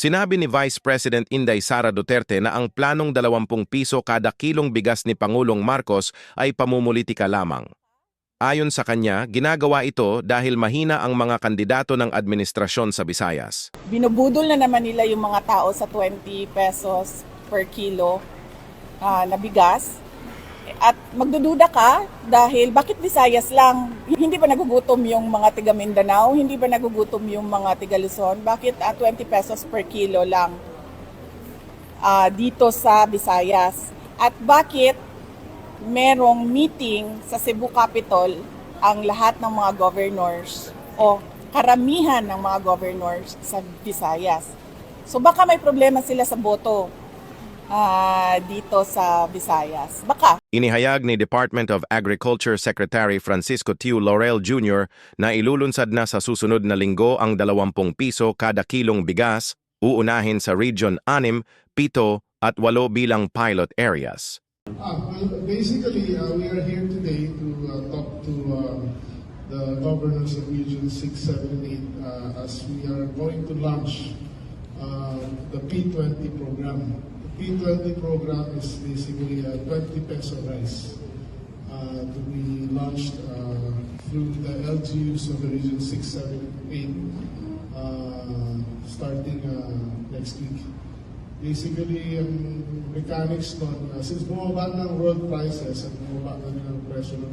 Sinabi ni Vice President Inday Sara Duterte na ang planong 20 piso kada kilong bigas ni Pangulong Marcos ay pamumulitika lamang. Ayon sa kanya, ginagawa ito dahil mahina ang mga kandidato ng administrasyon sa Visayas. binubudol na naman nila yung mga tao sa 20 pesos per kilo ah, na bigas. At magdududa ka dahil bakit Visayas lang? Hindi ba nagugutom yung mga tiga Mindanao? Hindi ba nagugutom yung mga tiga Luzon? Bakit ah, 20 pesos per kilo lang ah, dito sa Visayas? At bakit merong meeting sa Cebu Capitol ang lahat ng mga governors o karamihan ng mga governors sa Visayas. So baka may problema sila sa boto ah, dito sa Visayas. Baka. Inihayag ni Department of Agriculture Secretary Francisco Tiu Laurel Jr. na ilulunsad na sa susunod na linggo ang 20 piso kada kilong bigas, uunahin sa Region 6, 7 at 8 bilang pilot areas. Well, basically, uh, we are here today to uh, talk to uh, the governors of Region 6, 7, and 8 uh, as we are going to launch uh, the P20 program. The P20 program is basically a 20 peso rice uh, to be launched uh, through the LGUs of the Region 6, 7, 8 uh, starting uh, next week. Basically, ang mechanics nun, uh, since ang world prices at bumaba na rin ang presyo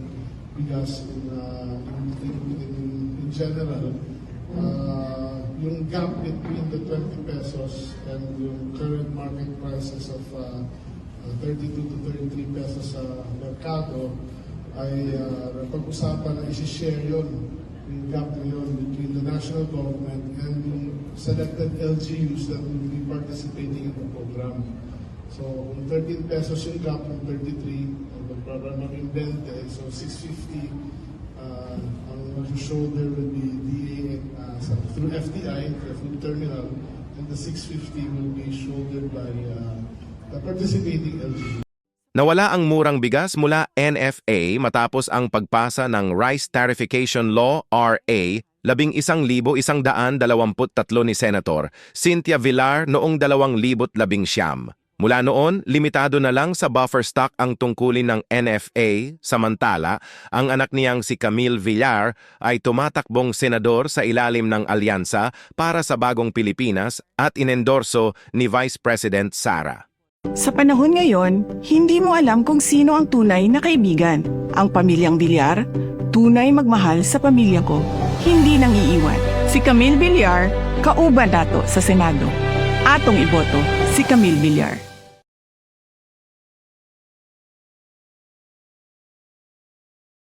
in, uh, in, in, in, in general, uh, yung gap between the 20 pesos and yung current market prices of uh, uh, 32 to 33 pesos sa merkado ay uh, pag-usapan na isi-share yun yung gap na yun between the national government and yung selected LGUs that will be participating in the program. So, kung 13 pesos yung gap ng 33, ang magprograma ng 20, so 650, uh, ang mag-shoulder will be DA uh, through FTI, the food terminal, and the 650 will be shouldered by uh, the participating LGU. Nawala ang murang bigas mula NFA matapos ang pagpasa ng Rice Tarification Law RA 11,123 ni Senator Cynthia Villar noong 2019. Mula noon, limitado na lang sa buffer stock ang tungkulin ng NFA, samantala, ang anak niyang si Camille Villar ay tumatakbong senador sa ilalim ng alyansa para sa bagong Pilipinas at inendorso ni Vice President Sara. Sa panahon ngayon, hindi mo alam kung sino ang tunay na kaibigan. Ang pamilyang Villar, tunay magmahal sa pamilya ko, hindi nang iiwan. Si Camille Villar, kauban nato sa Senado. Atong iboto si Camille Villar.